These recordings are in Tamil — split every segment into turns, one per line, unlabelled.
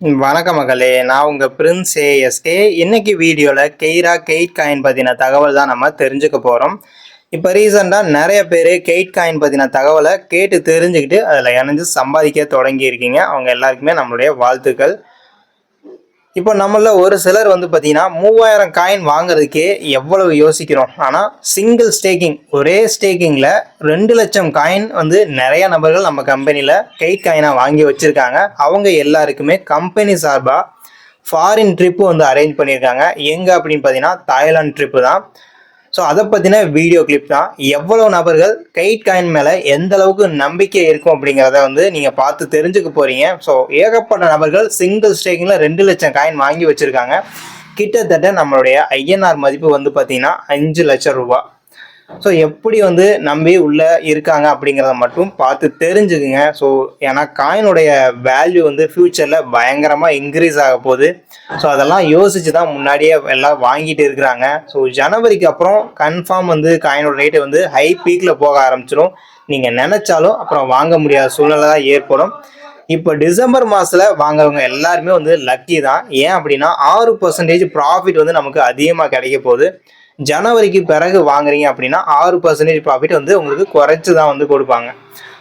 வணக்கம் மகளே நான் உங்கள் பிரின்ஸ் ஏஎஸ்கே இன்னைக்கு வீடியோவில் கெய்ரா கெயிட் காயின் பற்றின தகவல் தான் நம்ம தெரிஞ்சுக்க போகிறோம் இப்போ ரீசெண்டாக நிறைய பேர் கெயிட் காயின் பற்றின தகவலை கேட்டு தெரிஞ்சுக்கிட்டு அதில் இணைஞ்சு சம்பாதிக்க தொடங்கியிருக்கீங்க. அவங்க எல்லாருக்குமே நம்மளுடைய வாழ்த்துக்கள். இப்போ நம்மள ஒரு சிலர் வந்து பார்த்தீங்கன்னா மூவாயிரம் காயின் வாங்குறதுக்கே எவ்வளவு யோசிக்கிறோம்? ஆனால் சிங்கிள் ஸ்டேக்கிங் ஒரே ஸ்டேக்கிங்கில் ரெண்டு லட்சம் காயின் வந்து நிறைய நபர்கள் நம்ம கம்பெனியில் கை காயினாக வாங்கி வச்சுருக்காங்க. அவங்க எல்லாருக்குமே கம்பெனி சார்பாக ஃபாரின் ட்ரிப்பு வந்து அரேஞ்ச் பண்ணியிருக்காங்க. எங்கே அப்படின்னு பார்த்தீங்கன்னா தாய்லாந்து ட்ரிப்பு தான். ஸோ அதை பற்றின வீடியோ கிளிப் தான் எவ்வளோ நபர்கள் கைட் காயின் மேலே எந்த அளவுக்கு நம்பிக்கை இருக்கும் அப்படிங்கிறத வந்து நீங்கள் பார்த்து தெரிஞ்சுக்க போகிறீங்க ஸோ ஏகப்பட்ட நபர்கள் சிங்கிள் ஸ்டேக்கிங்கில் ரெண்டு லட்சம் காயின் வாங்கி வச்சுருக்காங்க. கிட்டத்தட்ட நம்மளுடைய ஐஎன்ஆர் மதிப்பு வந்து பார்த்தீங்கன்னா அஞ்சு லட்சம் ரூபா ஸோ எப்படி வந்து நம்பி உள்ளே இருக்காங்க அப்படிங்கிறத மட்டும் பார்த்து தெரிஞ்சுக்குங்க. ஸோ ஏன்னா காயினுடைய வேல்யூ வந்து ஃப்யூச்சரில் பயங்கரமாக இன்க்ரீஸ் ஆக போகுது. ஸோ அதெல்லாம் யோசிச்சு தான் முன்னாடியே எல்லாம் வாங்கிட்டு இருக்கிறாங்க. ஸோ ஜனவரிக்கு அப்புறம் கன்ஃபார்ம் வந்து காயினோட ரேட்டு வந்து ஹை பீக்கில் போக ஆரம்பிச்சிடும் நீங்கள் நினச்சாலும் அப்புறம் வாங்க முடியாத சூழ்நிலை தான் ஏற்படும். இப்போ டிசம்பர் மாதத்தில் வாங்குறவங்க எல்லாருமே வந்து லக்கி தான். ஏன் அப்படின்னா ஆறு பர்சன்டேஜ் ப்ராஃபிட் வந்து நமக்கு அதிகமாக கிடைக்க போகுது. ஜனவரிக்கு பிறகு வாங்குறீங்க அப்படின்னா ஆறு பர்சன்டேஜ் ப்ராஃபிட் வந்து உங்களுக்கு குறைச்சி தான் வந்து கொடுப்பாங்க.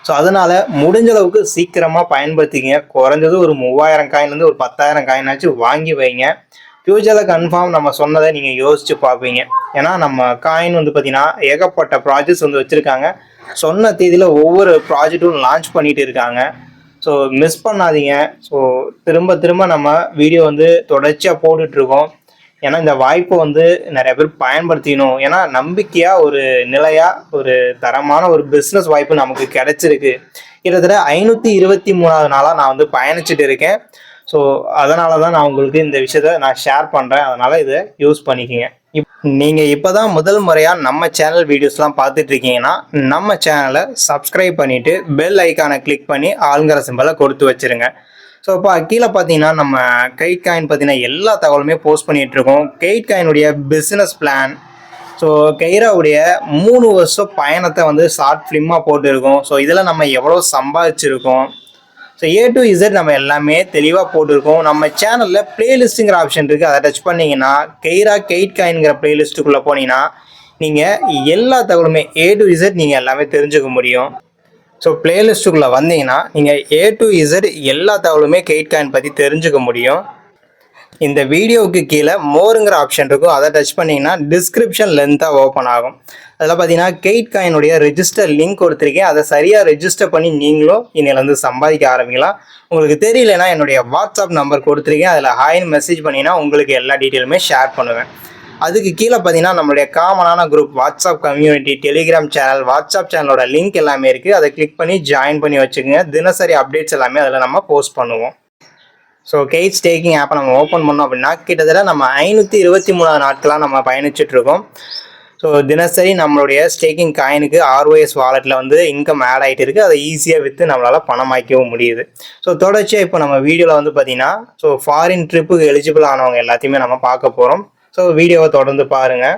ஸோ அதனால முடிஞ்ச அளவுக்கு சீக்கிரமாக பயன்படுத்திங்க குறைஞ்சது ஒரு மூவாயிரம் காயின்லேருந்து ஒரு பத்தாயிரம் காயினாச்சும் வாங்கி வைங்க. ஃப்யூச்சரில் கன்ஃபார்ம் நம்ம சொன்னதை நீங்கள் யோசிச்சு பார்ப்பீங்க. ஏன்னா நம்ம காயின் வந்து பார்த்தீங்கன்னா ஏகப்பட்ட ப்ராஜெக்ட்ஸ் வந்து வச்சுருக்காங்க. சொன்ன தேதியில் ஒவ்வொரு ப்ராஜெக்ட்டும் லான்ச் பண்ணிட்டு இருக்காங்க. ஸோ மிஸ் பண்ணாதீங்க. ஸோ திரும்ப திரும்ப நம்ம வீடியோ வந்து தொடர்ச்சியாக போட்டுட்ருக்கோம். ஏன்னா இந்த வாய்ப்பை வந்து நிறைய பேர் பயன்படுத்திக்கணும். ஏன்னா நம்பிக்கையாக ஒரு நிலையாக ஒரு தரமான ஒரு பிஸ்னஸ் வாய்ப்பு நமக்கு கிடைச்சிருக்கு. கிட்டத்தட்ட ஐநூற்றி இருபத்தி மூணாவது நாளாக நான் வந்து பயணிச்சுட்டு இருக்கேன். ஸோ அதனால தான் நான் உங்களுக்கு இந்த விஷயத்த நான் ஷேர் பண்ணுறேன் அதனால் இதை யூஸ் பண்ணிக்கோங்க. நீங்கள் இப்போ தான் முதல் முறையாக நம்ம சேனல் வீடியோஸ்லாம் பார்த்துட்டு இருக்கீங்கன்னா நம்ம சேனலை சப்ஸ்கிரைப் பண்ணிவிட்டு பெல் ஐக்கானை கிளிக் பண்ணி ஆளுங்கிற சிம்பலை கொடுத்து வச்சுருங்க. ஸோ இப்போ கீழே பார்த்தீங்கன்னா நம்ம கைட் காயின் பார்த்தீங்கன்னா எல்லா தகவலுமே போஸ்ட் பண்ணிட்டு இருக்கோம் கைட் காயினுடைய பிஸ்னஸ் பிளான் ஸோ கைராவுடைய மூணு வருஷம் பயணத்தை வந்து ஷார்ட் ஃபிலிமாக போட்டுருக்கோம். ஸோ இதில் நம்ம எவ்வளோ சம்பாதிச்சிருக்கோம். ஸோ ஏ டு இசட் நம்ம எல்லாமே தெளிவாக போட்டிருக்கோம். நம்ம சேனலில் பிளேலிஸ்ட்டுங்கிற ஆப்ஷன் இருக்குது அதை டச் பண்ணிங்கன்னா கெய்ரா கெயிட் காயின்ங்கிற பிளேலிஸ்ட்டுக்குள்ளே போனீங்கன்னா நீங்கள் எல்லா தகவலுமே ஏ டு இசட் நீங்கள் எல்லாமே தெரிஞ்சுக்க முடியும். ஸோ பிளேலிஸ்ட்டுக்குள்ளே வந்தீங்கன்னா நீங்கள் ஏ டு இசட் எல்லா தகவலுமே கெயிட் காயின் பற்றி தெரிஞ்சுக்க முடியும். இந்த வீடியோவுக்கு கீழே மோருங்கிற ஆப்ஷன் இருக்கும். அதை டச் பண்ணிங்கன்னா டிஸ்கிரிப்ஷன் லென்த்தாக ஓப்பன் ஆகும். அதில் பார்த்தீங்கன்னா கெயிட் காயினுடைய ரெஜிஸ்டர் லிங்க் கொடுத்துருக்கேன். அதை சரியாக ரெஜிஸ்டர் பண்ணி நீங்களும் இன்னிலேருந்து சம்பாதிக்க ஆரம்பிக்கலாம். உங்களுக்கு தெரியலனா என்னுடைய வாட்ஸ்அப் நம்பர் கொடுத்துருக்கேன். அதில் ஹாய்னு மெசேஜ் பண்ணிங்கன்னா உங்களுக்கு எல்லா டீட்டெயிலுமே ஷேர் பண்ணுவேன். அதுக்கு கீழே பார்த்தீங்கன்னா நம்மளுடைய காமனான group WhatsApp community Telegram channel WhatsApp சேனலோட லிங்க் எல்லாமே இருக்குது அதை கிளிக் பண்ணி ஜாயின் பண்ணி வச்சுக்கோங்க. தினசரி அப்டேட்ஸ் எல்லாமே அதில் நம்ம போஸ்ட் பண்ணுவோம். ஸோ கெயிட் ஸ்டேக்கிங் ஆப்பை நம்ம ஓப்பன் பண்ணோம் அப்படின்னா கிட்டத்தட்ட நம்ம ஐநூற்றி இருபத்தி மூணாவது நாட்களாக நம்ம பயணிச்சுட்ருக்கோம் ஸோ தினசரி நம்மளுடைய ஸ்டேக்கிங் காயினுக்கு ஆர்ஓஎஸ் வாலெட்டில் வந்து இன்கம் ஆட் ஆகிட்டு இருக்குது அதை ஈஸியாக விற்று நம்மளால் பணமாக்கவும் முடியுது. ஸோ தொடர்ச்சியாக இப்போ நம்ம வீடியோவில் வந்து பார்த்தீங்கன்னா ஸோ ஃபாரின் ட்ரிப்புக்கு எலிஜிபிள் ஆனவங்க எல்லாத்தையுமே நம்ம பார்க்க போகிறோம் ஸோ வீடியோவை தொடர்ந்து பாருங்கள்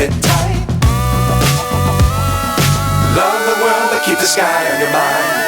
it tight. Love the world, but keep the sky on your mind.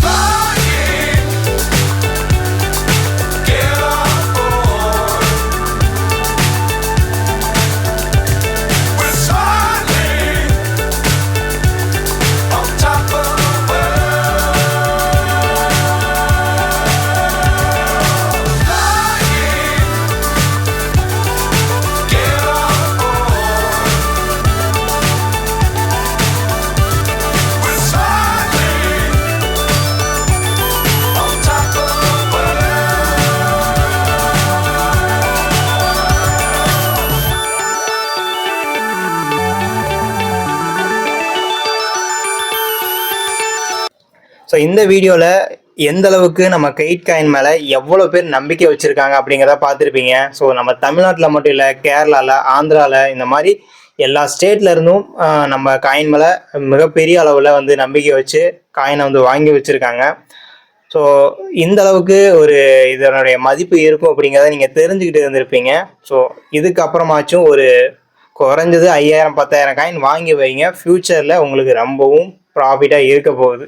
So இந்த வீடியோவில் எந்த அளவுக்கு நம்ம கைட் காயின் மேலே எவ்வளோ பேர் நம்பிக்கை வச்சுருக்காங்க அப்படிங்கிறத பார்த்துருப்பீங்க. ஸோ நம்ம தமிழ்நாட்டில் மட்டும் இல்லை கேரளாவில் ஆந்திராவில் இந்த மாதிரி எல்லா ஸ்டேட்லேருந்தும் நம்ம காயின் மேலே மிகப்பெரிய அளவில் வந்து நம்பிக்கை வச்சு காயினை வந்து வாங்கி வச்சுருக்காங்க. ஸோ இந்த அளவுக்கு ஒரு இதனுடைய மதிப்பு இருக்கும் அப்படிங்கிறத நீங்கள் தெரிஞ்சுக்கிட்டு இருந்திருப்பீங்க. ஸோ இதுக்கப்புறமாச்சும் ஒரு குறைஞ்சது ஐயாயிரம் பத்தாயிரம் காயின் வாங்கி வைங்க. ஃப்யூச்சரில் உங்களுக்கு ரொம்பவும் ப்ராஃபிட்டாக இருக்க போகுது.